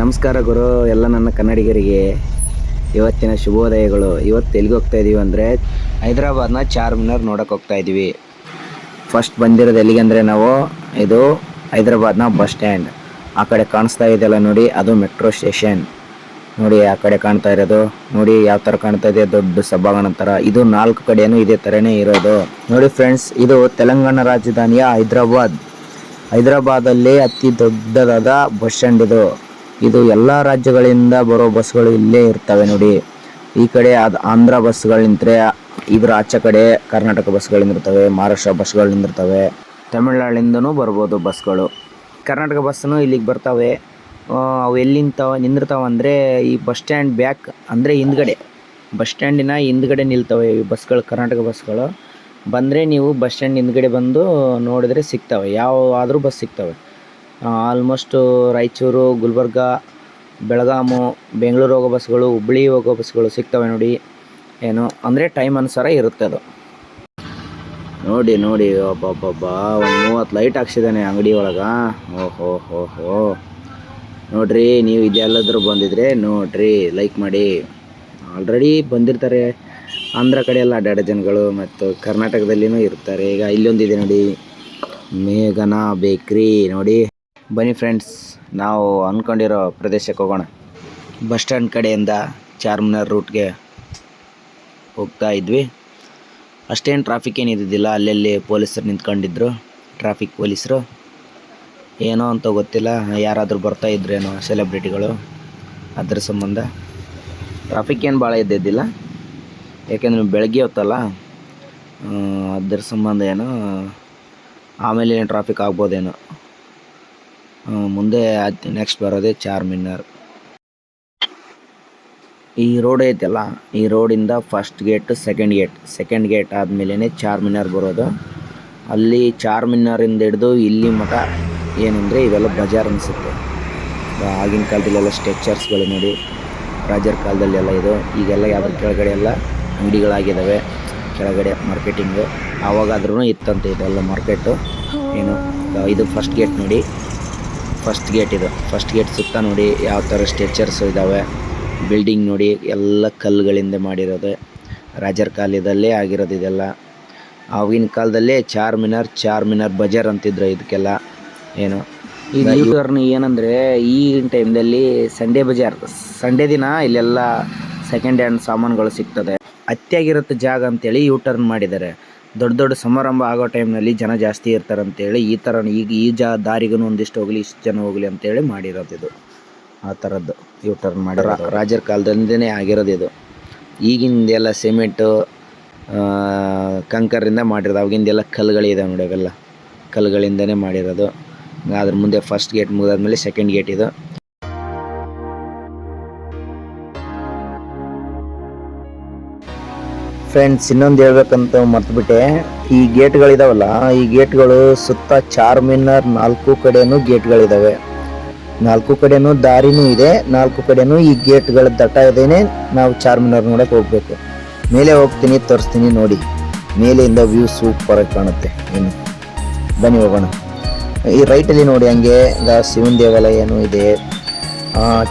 ನಮಸ್ಕಾರ ಗುರು, ಎಲ್ಲ ನನ್ನ ಕನ್ನಡಿಗರಿಗೆ ಇವತ್ತಿನ ಶುಭೋದಯಗಳು. ಇವತ್ತು ಎಲ್ಲಿಗೆ ಹೋಗ್ತಾ ಇದ್ದೀವಿ ಅಂದರೆ ಹೈದರಾಬಾದ್ನ ಚಾರ್ಮಿನಾರ್ ನೋಡೋಕೆ ಹೋಗ್ತಾ ಇದ್ದೀವಿ ಫಸ್ಟ್ ಬಂದಿರೋದು ಎಲ್ಲಿಗೆ ಅಂದರೆ ನಾವು ಇದು ಹೈದರಾಬಾದ್ನ ಬಸ್ ಸ್ಟ್ಯಾಂಡ್. ಆ ಕಡೆ ಕಾಣಿಸ್ತಾ ಇದೆಯಲ್ಲ ನೋಡಿ, ಅದು ಮೆಟ್ರೋ ಸ್ಟೇಷನ್. ನೋಡಿ, ಆ ಕಡೆ ಕಾಣ್ತಾ ಇರೋದು. ನೋಡಿ, ಯಾವ ಥರ ಕಾಣ್ತಾ ಇದೆ, ದೊಡ್ಡ ಸಭಾಂಗಣ ಥರ. ಇದು ನಾಲ್ಕು ಕಡೆಯೂ ಇದೇ ಥರನೇ ಇರೋದು. ನೋಡಿ ಫ್ರೆಂಡ್ಸ್ ಇದು ತೆಲಂಗಾಣ ರಾಜಧಾನಿಯ ಹೈದರಾಬಾದ್. ಹೈದರಾಬಾದಲ್ಲಿ ಅತಿ ದೊಡ್ಡದಾದ ಬಸ್ ಸ್ಟ್ಯಾಂಡ್ ಇದು. ಇದು ಎಲ್ಲ ರಾಜ್ಯಗಳಿಂದ ಬರೋ ಬಸ್ಗಳು ಇಲ್ಲೇ ಇರ್ತವೆ ನೋಡಿ. ಈ ಕಡೆ ಅದು ಆಂಧ್ರ ಬಸ್ಗಳು ನಿಂತರೆ, ಇದ್ರ ಆಚೆ ಕಡೆ ಕರ್ನಾಟಕ ಬಸ್ಗಳು ನಿಂದಿರ್ತವೆ ಮಹಾರಾಷ್ಟ್ರ ಬಸ್ಗಳು ನಿಂದಿರ್ತವೆ ತಮಿಳ್ನಾಡಿಂದನೂ ಬರ್ಬೋದು ಬಸ್ಗಳು. ಕರ್ನಾಟಕ ಬಸ್ಸನ್ನು ಇಲ್ಲಿಗೆ ಬರ್ತವೆ. ಅವು ಎಲ್ಲಿ ನಿಂದಿರ್ತಾವ ಅಂದರೆ ಈ ಬಸ್ ಸ್ಟ್ಯಾಂಡ್ ಬ್ಯಾಕ್ ಅಂದರೆ ಹಿಂದ್ಗಡೆ. ಬಸ್ ಸ್ಟ್ಯಾಂಡಿನ ಹಿಂದ್ಗಡೆ ನಿಲ್ತವೆ ಈ ಬಸ್ಗಳು, ಕರ್ನಾಟಕ ಬಸ್ಗಳು. ಬಂದರೆ ನೀವು ಬಸ್ ಸ್ಟ್ಯಾಂಡ್ ಹಿಂದ್ಗಡೆ ಬಂದು ನೋಡಿದ್ರೆ ಸಿಗ್ತವೆ. ಯಾವ ಆದರೂ ಬಸ್ ಸಿಗ್ತವೆ. ಆಲ್ಮೋಸ್ಟು ರಾಯಚೂರು, ಗುಲ್ಬರ್ಗ, ಬೆಳಗಾಮು, ಬೆಂಗಳೂರು ಹೋಗೋ ಬಸ್ಗಳು ಹುಬ್ಬಳ್ಳಿ ಹೋಗೋ ಬಸ್ಗಳು ಸಿಗ್ತವೆ ನೋಡಿ. ಏನು, ಅಂದರೆ ಟೈಮ್ ಅನುಸಾರ ಇರುತ್ತೆ ಅದು. ನೋಡಿ ನೋಡಿ ಒಬ್ಬೊಬ್ಬೊಬ್ಬ ಒಂದು ಮೂವತ್ತು ಲೈಟ್ ಹಾಕ್ಸಿದ್ದಾನೆ ಅಂಗಡಿ ಒಳಗೆ. ಓಹೋ, ಹೋ ಹೋ. ನೋಡ್ರಿ, ನೀವು ಇದೆಲ್ಲಾದರೂ ಬಂದಿದ್ರೆ ನೋಡ್ರಿ ಲೈಕ್ ಮಾಡಿ. ಆಲ್ರೆಡಿ ಬಂದಿರ್ತಾರೆ. ಆಂಧ್ರ ಕಡೆ ಎಲ್ಲ ಅಡ್ಡಾಡೋ ಜನಗಳು ಮತ್ತು ಕರ್ನಾಟಕದಲ್ಲಿನೂ ಇರ್ತಾರೆ. ಈಗ ಇಲ್ಲೊಂದಿದೆ ನೋಡಿ. ಮೇಘನಾ ಬೇಕ್ರಿ, ನೋಡಿ. ಬನ್ನಿ ಫ್ರೆಂಡ್ಸ್ ನಾವು ಅಂದ್ಕೊಂಡಿರೋ ಪ್ರದೇಶಕ್ಕೆ ಹೋಗೋಣ. ಬಸ್ ಸ್ಟ್ಯಾಂಡ್ ಕಡೆಯಿಂದ ಚಾರ್ಮಿನಾರ್ ರೂಟ್ಗೆ ಹೋಗ್ತಾ ಇದ್ವಿ. ಅಷ್ಟೇನು ಟ್ರಾಫಿಕ್ ಏನು ಇದ್ದಿದ್ದಿಲ್ಲ, ಅಲ್ಲಲ್ಲಿ ಪೊಲೀಸರು ನಿಂತ್ಕೊಂಡಿದ್ರು ಟ್ರಾಫಿಕ್ ಪೊಲೀಸರು. ಏನೋ ಅಂತ ಗೊತ್ತಿಲ್ಲ, ಯಾರಾದರೂ ಬರ್ತಾ ಇದ್ರೇನೋ ಸೆಲೆಬ್ರಿಟಿಗಳು ಅದ್ರ ಸಂಬಂಧ. ಟ್ರಾಫಿಕ್ ಏನು ಭಾಳ ಇದ್ದಿದ್ದಿಲ್ಲ. ಯಾಕೆಂದ್ರೆ ಬೆಳಗ್ಗೆ ಹೊತ್ತಲ್ಲ ಅದರ ಸಂಬಂಧ ಏನೋ, ಆಮೇಲೆ ಟ್ರಾಫಿಕ್ ಆಗ್ಬೋದೇನೋ. ಮುಂದೆ ನೆಕ್ಸ್ಟ್ ಬರೋದೇ ಚಾರ್ಮಿನಾರ್. ಈ ರೋಡ್ ಐತಲ್ಲ, ಈ ರೋಡಿಂದ first gate second gate second gate ಆದಮೇಲೆ ಚಾರ್ಮಿನಾರ್ ಬರೋದು. ಅಲ್ಲಿ ಚಾರ್ಮಿನಾರಿಂದ ಹಿಡಿದು ಇಲ್ಲಿ ಮಠ ಏನಂದರೆ ಇವೆಲ್ಲ ಬಜಾರ್ ಅನಿಸುತ್ತೆ. ಆಗಿನ ಕಾಲದಲ್ಲೆಲ್ಲ ಸ್ಟ್ರೆಚರ್ಸ್ಗಳು ನೋಡಿ, ರಾಜರ ಕಾಲದಲ್ಲೆಲ್ಲ ಇದು, ಈಗೆಲ್ಲ ಯಾವ ಕೆಳಗಡೆ ಎಲ್ಲ ಅಂಗಡಿಗಳಾಗಿದ್ದಾವೆ ಕೆಳಗಡೆ ಮಾರ್ಕೆಟಿಂಗು ಆವಾಗಾದ್ರೂ ಇತ್ತಂತೆ ಇದೆಲ್ಲ ಮಾರ್ಕೆಟು ಏನು, ಇದು ಫಸ್ಟ್ ಗೇಟ್ ನೋಡಿ. ಫಸ್ಟ್ ಗೇಟ್ ಇದು. ಫಸ್ಟ್ ಗೇಟ್ ಸುತ್ತ ನೋಡಿ ಯಾವ ಥರ ಸ್ಟ್ರೆಚರ್ಸ್ ಇದ್ದಾವೆ ಬಿಲ್ಡಿಂಗ್ ನೋಡಿ ಎಲ್ಲ ಕಲ್ಲುಗಳಿಂದ ಮಾಡಿರೋದು. ರಾಜರ ಕಾಲದಲ್ಲೇ ಆಗಿರೋದು ಇದೆಲ್ಲ. ಆವಾಗಿನ ಕಾಲದಲ್ಲೇ ಚಾರ್ ಮಿನಾರ್ ಬಜಾರ್ ಅಂತಿದ್ರು ಇದಕ್ಕೆಲ್ಲ. ಏನು? ಈಗ ಯೂಟರ್ನ್ ಏನಂದರೆ ಈಗಿನ ಟೈಮ್ದಲ್ಲಿ ಸಂಡೇ ಬಜಾರ್. ಸಂಡೇ ದಿನ ಇಲ್ಲೆಲ್ಲ ಸೆಕೆಂಡ್ ಹ್ಯಾಂಡ್ ಸಾಮಾನುಗಳು ಸಿಗ್ತದೆ. ಅತ್ಯಾಗಿರುತ್ತೆ ಜಾಗ ಅಂತೇಳಿ ಯೂ ಟರ್ನ್ ಮಾಡಿದ್ದಾರೆ. ದೊಡ್ಡ ದೊಡ್ಡ ಸಮಾರಂಭ ಆಗೋ ಟೈಮ್ನಲ್ಲಿ ಜನ ಜಾಸ್ತಿ ಇರ್ತಾರೆ ಅಂತೇಳಿ ಈ ಥರ ಈಗ ಈ ಜಾ ದಾರಿಗೂ ಒಂದಿಷ್ಟು ಹೋಗಲಿ, ಇಷ್ಟು ಜನ ಹೋಗಲಿ ಅಂತೇಳಿ ಮಾಡಿರೋದು ಇದು. ಆ ಥರದ್ದು ಯೂ ಟರ್ನ್ ಮಾಡಿ ರಾಜರ ಕಾಲದಿಂದನೇ ಆಗಿರೋದು ಇದು. ಈಗಿಂದೆಲ್ಲ ಸಿಮೆಂಟು ಕಂಕರಿಂದ ಮಾಡಿರೋದು. ಅವಾಗಿಂದೆಲ್ಲ ಕಲ್ಲುಗಳಿದೆ ನೋಡಿ ಅವೆಲ್ಲ. ಕಲ್ಲುಗಳಿಂದನೇ ಮಾಡಿರೋದು. ಅದ್ರ ಮುಂದೆ ಫಸ್ಟ್ ಗೇಟ್ ಮುಗಿದಾದ್ಮೇಲೆ ಸೆಕೆಂಡ್ ಗೇಟ್ ಇದು. ಫ್ರೆಂಡ್ಸ್ ಇನ್ನೊಂದು ಹೇಳ್ಬೇಕಂತ ಮರ್ತ್ಬಿಟ್ಟೆ. ಈ ಗೇಟ್ಗಳಿದಾವಲ್ಲ, ಈ ಗೇಟ್ಗಳು ಸುತ್ತ ಚಾರ್ಮಿನಾರ್ ನಾಲ್ಕು ಕಡೆನೂ ಗೇಟ್ಗಳಿದಾವೆ. ನಾಲ್ಕು ಕಡೆನೂ ದಾರಿನೂ ಇದೆ, ನಾಲ್ಕು ಕಡೆನೂ ಈ ಗೇಟ್ಗಳ ದಟ್ಟ ಇದೇನೆ ನಾವು ಚಾರ್ಮಿನಾರ್ ನೋಡಕ್ಕೆ ಹೋಗ್ಬೇಕು. ಮೇಲೆ ಹೋಗ್ತೀನಿ, ತೋರಿಸ್ತೀನಿ ನೋಡಿ. ಮೇಲೆಯಿಂದ ವ್ಯೂ ಸೂಪರಾಗಿ ಕಾಣುತ್ತೆ. ಏನು? ಬನ್ನಿ ಹೋಗೋಣ. ಈ ರೈಟಲ್ಲಿ ನೋಡಿ ಹಂಗೆ ಶಿವನ ದೇವಾಲಯ ದೇವಾಲಯನೂ ಇದೆ.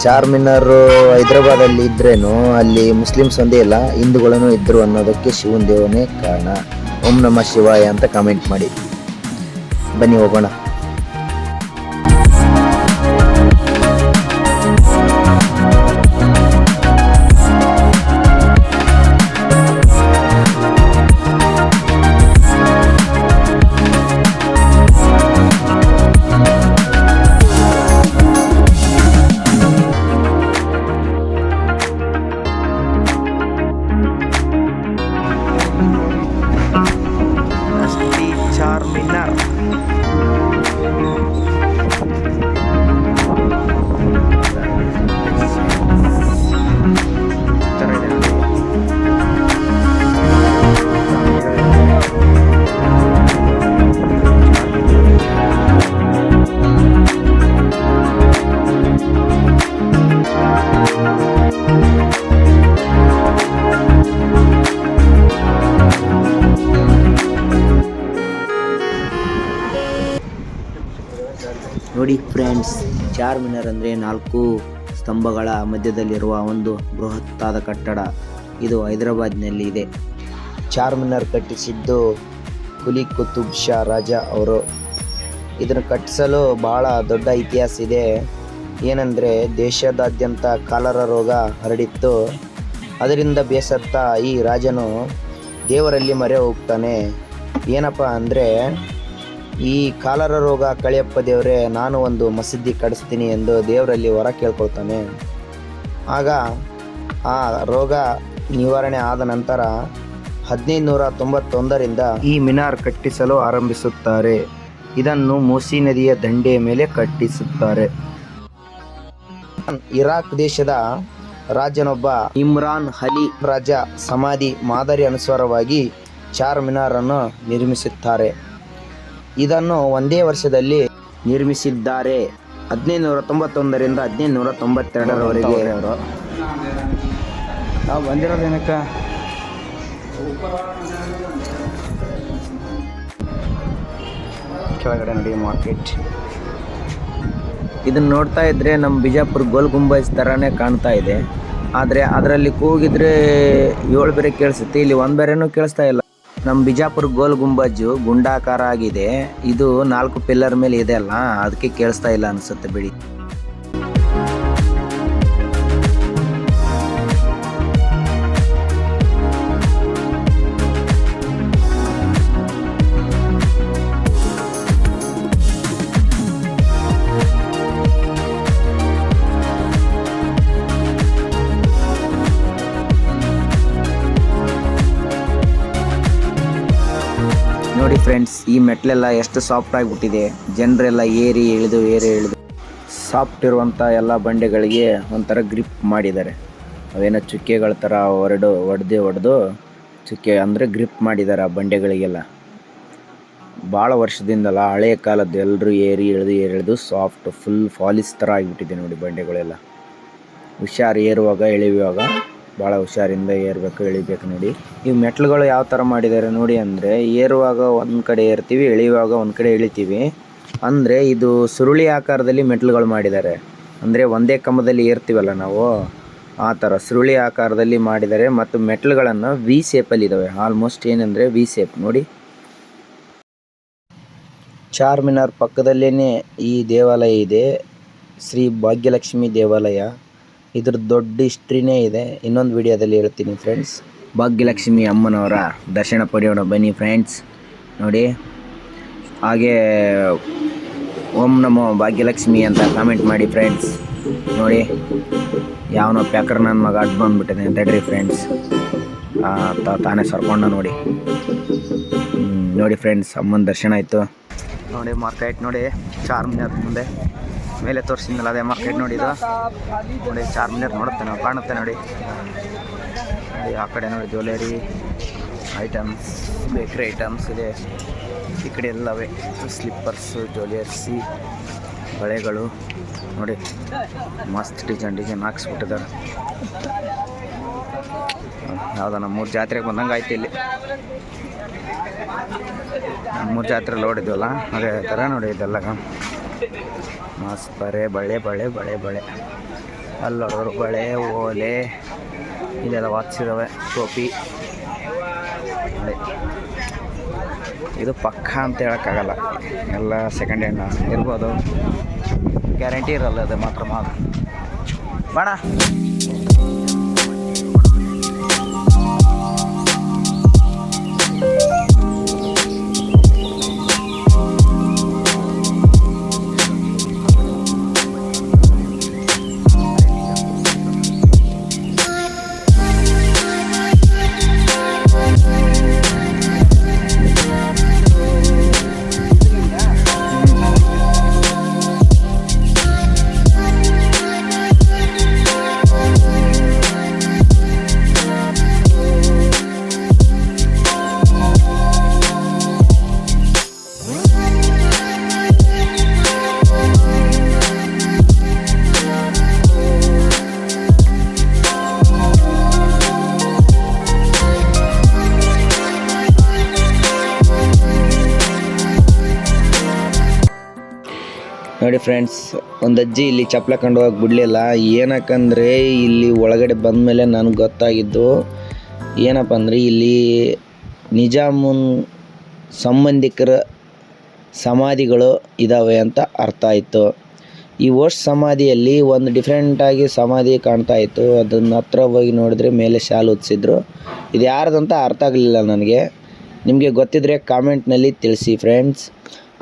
ಚಾರ್ಮಿನಾರ್ ಹೈದ್ರಾಬಾದಲ್ಲಿ ಇದ್ರೇನು, ಅಲ್ಲಿ ಮುಸ್ಲಿಮ್ಸ್ ಒಂದೇ ಇಲ್ಲ ಹಿಂದೂಗಳನ್ನು ಇದ್ರು ಅನ್ನೋದಕ್ಕೆ ಶಿವನ ದೇವನೇ ಕಾರಣ. ಓಂ ನಮ ಶಿವಾಯ ಅಂತ ಕಮೆಂಟ್ ಮಾಡಿ. ಬನ್ನಿ ಹೋಗೋಣ. ಚಾರ್ ಮಿನಾರ್ ಅಂದರೆ ನಾಲ್ಕು ಸ್ತಂಭಗಳ ಮಧ್ಯದಲ್ಲಿರುವ ಒಂದು ಬೃಹತ್ತಾದ ಕಟ್ಟಡ. ಇದು ಹೈದರಾಬಾದ್ನಲ್ಲಿ ಇದೆ. ಚಾರ್ ಮಿನಾರ್ ಕಟ್ಟಿಸಿದ್ದು ಕುಲಿ ಕುತುಬ್ ಶಾ ರಾಜ ಅವರು. ಇದನ್ನು ಕಟ್ಟಿಸಲು ಬಹಳ ದೊಡ್ಡ ಇತಿಹಾಸ ಇದೆ. ಏನಂದರೆ, ದೇಶದಾದ್ಯಂತ ಕಾಲರ ರೋಗ ಹರಡಿತ್ತು. ಅದರಿಂದ ಬೇಸತ್ತ ಈ ರಾಜನು ದೇವರಲ್ಲಿ ಮರೆ ಹೋಗ್ತಾನೆ ಏನಪ್ಪ ಅಂದರೆ ಈ ಕಾಲರ ರೋಗ ಕಳಿಯಪ್ಪ ದೇವರೇ, ನಾನು ಒಂದು ಮಸೀದಿ ಕಡಿಸ್ತೀನಿ ಎಂದು ದೇವರಲ್ಲಿ ವರ ಕೇಳ್ಕೊಳ್ತಾನೆ. ಆಗ ಆ ರೋಗ ನಿವಾರಣೆ ಆದ ನಂತರ ಹದಿನೈದು ನೂರ ತೊಂಬತ್ತೊಂದರಿಂದ ಈ ಮಿನಾರ್ ಕಟ್ಟಿಸಲು ಆರಂಭಿಸುತ್ತಾರೆ. ಇದನ್ನು ಮೂಸಿ ನದಿಯ ದಂಡೆಯ ಮೇಲೆ ಕಟ್ಟಿಸುತ್ತಾರೆ. ಇರಾಕ್ ದೇಶದ ರಾಜನೊಬ್ಬ ಇಮ್ರಾನ್ ಅಲಿ ರಾಜ ಸಮಾಧಿ ಮಾದರಿ ಅನುಸಾರವಾಗಿ ಚಾರ್ ಮಿನಾರನ್ನು ನಿರ್ಮಿಸುತ್ತಾರೆ. ಇದನ್ನು ಒಂದೇ ವರ್ಷದಲ್ಲಿ ನಿರ್ಮಿಸಿದ್ದಾರೆ. ಹದಿನೈದು ನೂರ ತೊಂಬತ್ತೊಂದರಿಂದ ಹದಿನೈದು ನೂರ ತೊಂಬತ್ತೆರಡರವರೆಗೆ ನಾವು ಬಂದಿರೋದೇನಕ್ಕೆ ಕೆಳಗಡೆ ನಡಿ ಮಾರ್ಕೆಟ್ ಇದನ್ನ ನೋಡ್ತಾ ಇದ್ರೆ ನಮ್ಮ ಬಿಜಾಪುರ್ ಗೋಲ್ ಗುಂಬಜ್ ಥರನೇ ಕಾಣ್ತಾ ಇದೆ. ಆದರೆ ಅದರಲ್ಲಿ ಕೂಗಿದ್ರೆ ಏಳು ಬೇರೆ ಕೇಳಿಸುತ್ತೆ. ಇಲ್ಲಿ ಒಂದು ಬೇರೆನೂ ಕೇಳಿಸ್ತಾ ಇಲ್ಲ. ನಮ್ಮ ಬಿಜಾಪುರ ಗೋಲ್ ಗುಂಬಜ್ಜು ಗುಂಡಾಕಾರ ಆಗಿದೆ ಇದು ನಾಲ್ಕು ಪಿಲ್ಲರ್ ಮೇಲೆ ಇದೆ ಅಲ್ಲ, ಅದಕ್ಕೆ ಕೇಳಿಸ್ತಾ ಇಲ್ಲ ಅನ್ಸುತ್ತೆ ಬಿಡಿ. ಫ್ರೆಂಡ್ಸ್, ಈ ಮೆಟ್ಲೆಲ್ಲ ಎಷ್ಟು ಸಾಫ್ಟ್ ಆಗಿಬಿಟ್ಟಿದೆ. ಜನರೆಲ್ಲ ಏರಿ ಇಳಿದು ಏರಿ ಇಳಿದು ಸಾಫ್ಟ್ ಇರುವಂಥ ಎಲ್ಲ ಬಂಡೆಗಳಿಗೆ ಒಂಥರ ಗ್ರಿಪ್ ಮಾಡಿದ್ದಾರೆ. ಅವೇನೋ ಚುಕ್ಕೆಗಳ ಥರ ಹೊರಡು, ಒಡೆದು ಹೊಡೆದು ಚುಕ್ಕೆ ಅಂದರೆ ಗ್ರಿಪ್ ಮಾಡಿದ್ದಾರೆ ಆ ಬಂಡೆಗಳಿಗೆಲ್ಲ. ಭಾಳ ವರ್ಷದಿಂದಲ್ಲ ಹಳೆಯ ಕಾಲದ್ದು ಎಲ್ಲರೂ ಏರಿ ಇಳಿದು ಏರಿ ಇಳಿದು ಸಾಫ್ಟ್ ಫುಲ್ ಫಾಲಿಸ್ ಥರ ಆಗಿಬಿಟ್ಟಿದೆ ನೋಡಿ ಬಂಡೆಗಳೆಲ್ಲ. ಹುಷಾರು ಏರುವಾಗ, ಇಳಿಯುವಾಗ. ಭಾಳ ಹುಷಾರಿಂದ ಏರಬೇಕು ಇಳಿಬೇಕು ನೋಡಿ. ಈ ಮೆಟ್ಲುಗಳು ಯಾವ ಥರ ಮಾಡಿದ್ದಾರೆ ನೋಡಿ ಅಂದರೆ, ಏರುವಾಗ ಒಂದು ಕಡೆ ಏರ್ತೀವಿ ಇಳಿಯುವಾಗ ಒಂದು ಕಡೆ ಇಳಿತೀವಿ ಅಂದರೆ ಇದು ಸುರುಳಿ ಆಕಾರದಲ್ಲಿ ಮೆಟ್ಲುಗಳು ಮಾಡಿದ್ದಾರೆ ಅಂದರೆ ಒಂದೇ ಕಂಬದಲ್ಲಿ ಏರ್ತೀವಲ್ಲ ನಾವು? ಆ ಥರ ಸುರುಳಿ ಆಕಾರದಲ್ಲಿ ಮಾಡಿದ್ದಾರೆ ಮತ್ತು ಮೆಟ್ಲುಗಳನ್ನು ವಿ ಶೇಪಲ್ಲಿ ಇದ್ದಾವೆ ಆಲ್ಮೋಸ್ಟ್ ಏನಂದರೆ ವಿ ಶೇಪ್ ನೋಡಿ. ಚಾರ್ಮಿನಾರ್ ಪಕ್ಕದಲ್ಲೇ ಈ ದೇವಾಲಯ ಇದೆ. ಶ್ರೀ ಭಾಗ್ಯಲಕ್ಷ್ಮಿ ದೇವಾಲಯ. ಇದ್ರ ದೊಡ್ಡ ಹಿಸ್ಟ್ರಿನೇ ಇದೆ. ಇನ್ನೊಂದು ವಿಡಿಯೋದಲ್ಲಿ ಹೇಳ್ತೀನಿ ಫ್ರೆಂಡ್ಸ್ ಭಾಗ್ಯಲಕ್ಷ್ಮಿ ಅಮ್ಮನವರ ದರ್ಶನ ಪಡೆಯೋಣ ಬನ್ನಿ ಫ್ರೆಂಡ್ಸ್ ನೋಡಿ. ಹಾಗೆ ಓಂ ನಮೋ ಭಾಗ್ಯಲಕ್ಷ್ಮಿ ಅಂತ ಕಾಮೆಂಟ್ ಮಾಡಿ ಫ್ರೆಂಡ್ಸ್ ನೋಡಿ. ಯಾವನೋ ಪ್ಯಾಕರ್ ನನ್ನ ಮಗ ಅಡ್ ಬಂದ್ಬಿಟ್ಟಿದೆ ಅಂತ ಹೇಳ್ರಿ ಫ್ರೆಂಡ್ಸ್ ತಾನೇ ಸರ್ಕೊಂಡ ನೋಡಿ. ನೋಡಿ ಫ್ರೆಂಡ್ಸ್ ಅಮ್ಮನ ದರ್ಶನ ಆಯಿತು. ನೋಡಿ ಮಾರ್ಕೆಟ್ ನೋಡಿ. ಚಾರ್ಮಿನಾರ್ ಮುಂದೆ. ಮೇಲೆ ತೋರಿಸಿದ್ನಲ್ಲ ಅದೇ ಮಾರ್ಕೆಟ್ ನೋಡಿ ಚಾರ್ ಚಾರ್ಮಿನಾರ್ ನೋಡುತ್ತೆ ನಾವು, ಕಾಣುತ್ತೆ ನೋಡಿ. ಆ ಕಡೆ ನೋಡಿ ಜ್ಯುವೆಲರಿ ಐಟಮ್ಸ್ ಬೇಕ್ರಿ ಐಟಮ್ಸ್ ಇದೆ. ಈ ಕಡೆ ಎಲ್ಲವೇ. ಸ್ಲಿಪ್ಪರ್ಸು ಜ್ಯುವೆಲರ್ಸಿ ಬಳೆಗಳು. ನೋಡಿ, ಮಸ್ತ್ ಡಿಸೈನ್ ಡಿಸೈನ್ ಹಾಕ್ಸ್ಬಿಟ್ಟಿದ್ದಾರೆ. ಯಾವುದೋ ನಮ್ಮ ಮೂರು ಜಾತ್ರೆಗೆ ಬಂದಂಗೆ ಆಯ್ತು ಇಲ್ಲಿ. ಮೂರು ಜಾತ್ರೆ ನೋಡಿದ್ವಲ್ಲ ಅದೇ ಥರ ನೋಡಿ ಇದೆಲ್ಲ. ಮಸ್ತ್ ಬರೆ, ಬಳೆ ಬಳೆ ಬಳೆ ಬಳೆ. ಅಲ್ಲೋರು ಬಳೆ, ಓಲೆ, ಇಲ್ಲೆಲ್ಲ ವಾಚ್ ಇದಾವೆ, ಟೋಪಿ. ಇದು ಪಕ್ಕ ಅಂತ ಹೇಳೋಕ್ಕಾಗಲ್ಲ. ಎಲ್ಲ ಸೆಕೆಂಡ್ ಹ್ಯಾಂಡ್ ಇರ್ಬೋದು. ಗ್ಯಾರಂಟಿ ಇರಲ್ಲ, ಅದು ಮಾತ್ರ ಮಾತ್ರ. ಬಾಣ. ಫ್ರೆಂಡ್ಸ್ ಒಂದು ಅಜ್ಜಿ ಇಲ್ಲಿ ಚಪ್ಪಲ ಕಂಡು ಹೋಗಿ ಬಿಡಲಿಲ್ಲ. ಏನಕ್ಕಂದರೆ ಇಲ್ಲಿ ಒಳಗಡೆ ಬಂದ ಮೇಲೆ ನನಗೆ ಗೊತ್ತಾಗಿದ್ದು ಏನಪ್ಪ ಅಂದರೆ ಇಲ್ಲಿ ನಿಜಾಮುನ್ ಸಂಬಂಧಿಕರ ಸಮಾಧಿಗಳು ಇದ್ದಾವೆ ಅಂತ ಅರ್ಥ ಆಯಿತು. ಈ ವರ್ಷ ಸಮಾಧಿಯಲ್ಲಿ ಒಂದು ಡಿಫ್ರೆಂಟಾಗಿ ಸಮಾಧಿ ಕಾಣ್ತಾ ಇತ್ತು. ಅದನ್ನ ಹತ್ರ ಹೋಗಿ ನೋಡಿದ್ರೆ ಮೇಲೆ ಶಾಲು ಉತ್ಸಿದ್ರು. ಇದು ಯಾರ್ದಂತ ಅರ್ಥ ಆಗಲಿಲ್ಲ ನನಗೆ. ನಿಮಗೆ ಗೊತ್ತಿದ್ರೆ ಕಾಮೆಂಟ್ನಲ್ಲಿ ತಿಳಿಸಿ ಫ್ರೆಂಡ್ಸ್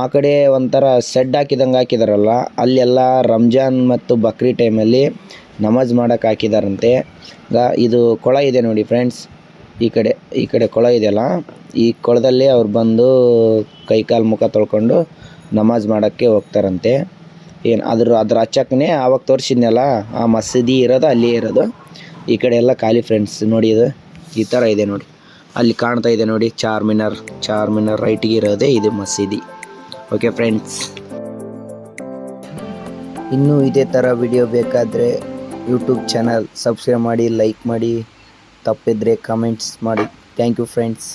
ಆ ಕಡೆ ಒಂಥರ ಸೆಡ್ ಹಾಕಿದಂಗೆ ಹಾಕಿದಾರಲ್ಲ, ಅಲ್ಲೆಲ್ಲ ರಂಜಾನ್ ಮತ್ತು ಬಕ್ರಿ ಟೈಮಲ್ಲಿ ನಮಾಜ್ ಮಾಡೋಕೆ ಹಾಕಿದಾರಂತೆ. ಈಗ ಇದು ಕೊಳ ಇದೆ ನೋಡಿ ಫ್ರೆಂಡ್ಸ್ ಈ ಕಡೆ ಈ ಕಡೆ ಕೊಳ ಇದೆಯಲ್ಲ, ಈ ಕೊಳದಲ್ಲಿ ಅವ್ರು ಬಂದು ಕೈ ಕಾಲು ಮುಖ ತೊಳ್ಕೊಂಡು ನಮಾಜ್ ಮಾಡೋಕ್ಕೆ ಹೋಗ್ತಾರಂತೆ. ಏನು ಅದ್ರ ಅದ್ರ ಹಚ್ಚಕ್ಕೇ ಆವಾಗ ತೋರಿಸಿದ್ನಲ್ಲ, ಆ ಮಸೀದಿ ಇರೋದು, ಅಲ್ಲಿ ಇರೋದು. ಈ ಕಡೆ ಎಲ್ಲ ಖಾಲಿ ಫ್ರೆಂಡ್ಸ್ ನೋಡಿ ಇದು, ಈ ಥರ ಇದೆ ನೋಡಿ. ಅಲ್ಲಿ ಕಾಣ್ತಾ ಇದೆ ನೋಡಿ ಚಾರ್ ಮಿನಾರ್ ಚಾರ್ ಮಿನಾರ್ ರೈಟ್ಗೆ ಇರೋದೇ ಇದು ಮಸೀದಿ. ಓಕೆ ಫ್ರೆಂಡ್ಸ್ ಇನ್ನೂ ಇದೇ ಥರ ವಿಡಿಯೋ ಬೇಕಾದರೆ ಯೂಟ್ಯೂಬ್ ಚಾನಲ್ ಸಬ್ಸ್ಕ್ರೈಬ್ ಮಾಡಿ ಲೈಕ್ ಮಾಡಿ, ತಪ್ಪಿದ್ರೆ ಕಮೆಂಟ್ಸ್ ಮಾಡಿ. Thank you friends